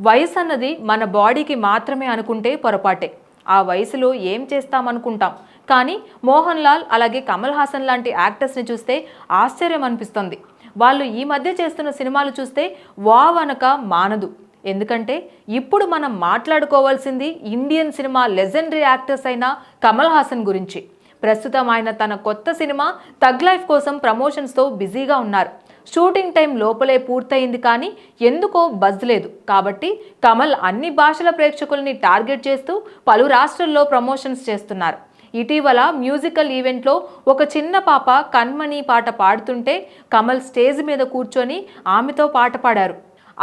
వయసు అన్నది మన బాడీకి మాత్రమే అనుకుంటే పొరపాటే. ఆ వయసులో ఏం చేస్తామనుకుంటాం. కానీ మోహన్ లాల్ అలాగే కమల్ హాసన్ లాంటి యాక్టర్స్ని చూస్తే ఆశ్చర్యం అనిపిస్తుంది. వాళ్ళు ఈ మధ్య చేస్తున్న సినిమాలు చూస్తే వావ్ అనక మానదు. ఎందుకంటే ఇప్పుడు మనం మాట్లాడుకోవాల్సింది ఇండియన్ సినిమా లెజెండరీ యాక్టర్స్ అయిన కమల్ హాసన్ గురించి. ప్రస్తుతం ఆయన తన కొత్త సినిమా తగ్ లైఫ్ కోసం ప్రమోషన్స్తో బిజీగా ఉన్నారు. షూటింగ్ టైం లోపలే పూర్తయింది కానీ ఎందుకో బజ్ లేదు. కాబట్టి కమల్ అన్ని భాషల ప్రేక్షకుల్ని టార్గెట్ చేస్తూ పలు రాష్ట్రాల్లో ప్రమోషన్స్ చేస్తున్నారు. ఇటీవల మ్యూజికల్ ఈవెంట్లో ఒక చిన్న పాప కన్మణి పాట పాడుతుంటే కమల్ స్టేజ్ మీద కూర్చొని ఆమెతో పాట పాడారు.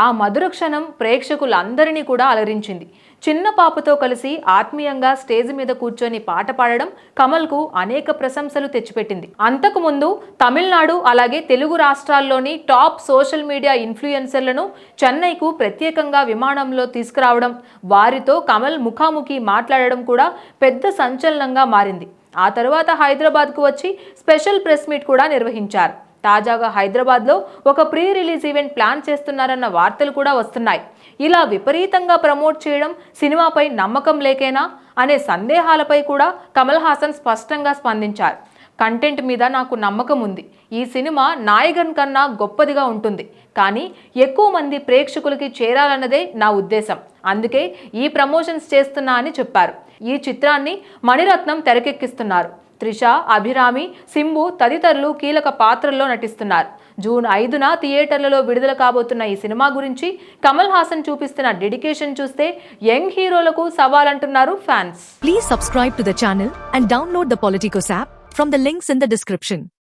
ఆ మధుర క్షణం ప్రేక్షకులందరినీ కూడా అలరించింది. చిన్న పాపతో కలిసి ఆత్మీయంగా స్టేజ్ మీద కూర్చొని పాట పాడడం కమల్కు అనేక ప్రశంసలు తెచ్చిపెట్టింది. అంతకుముందు తమిళనాడు అలాగే తెలుగు రాష్ట్రాల్లోని టాప్ సోషల్ మీడియా ఇన్ఫ్లుయెన్సర్లను చెన్నైకు ప్రత్యేకంగా విమానంలో తీసుకురావడం వారితో కమల్ ముఖాముఖి మాట్లాడడం కూడా పెద్ద సంచలనంగా మారింది. ఆ తరువాత హైదరాబాద్కు వచ్చి స్పెషల్ ప్రెస్ మీట్ కూడా నిర్వహించారు. తాజాగా హైదరాబాద్లో ఒక ప్రీ రిలీజ్ ఈవెంట్ ప్లాన్ చేస్తున్నారన్న వార్తలు కూడా వస్తున్నాయి. ఇలా విపరీతంగా ప్రమోట్ చేయడం సినిమాపై నమ్మకం లేకేనా అనే సందేహాలపై కూడా కమల్ హాసన్ స్పష్టంగా స్పందించారు. కంటెంట్ మీద నాకు నమ్మకం ఉంది. ఈ సినిమా నాయగన్ కన్నా గొప్పదిగా ఉంటుంది. కానీ ఎక్కువ మంది ప్రేక్షకులకి చేరాలన్నదే నా ఉద్దేశం. అందుకే ఈ ప్రమోషన్స్ చేస్తున్నా అని చెప్పారు. ఈ చిత్రాన్ని మణిరత్నం తెరకెక్కిస్తున్నారు. త్రిష అభిరామి సింబు తదితరులు కీలక పాత్రల్లో నటిస్తున్నారు. జూన్ ఐదున థియేటర్లలో విడుదల కాబోతున్న ఈ సినిమా గురించి కమల్ హాసన్ చూపిస్తున్న డెడికేషన్ చూస్తే యంగ్ హీరోలకు సవాల్ అంటున్నారు fans. Please subscribe to the channel and download the Politicos app from the links in the description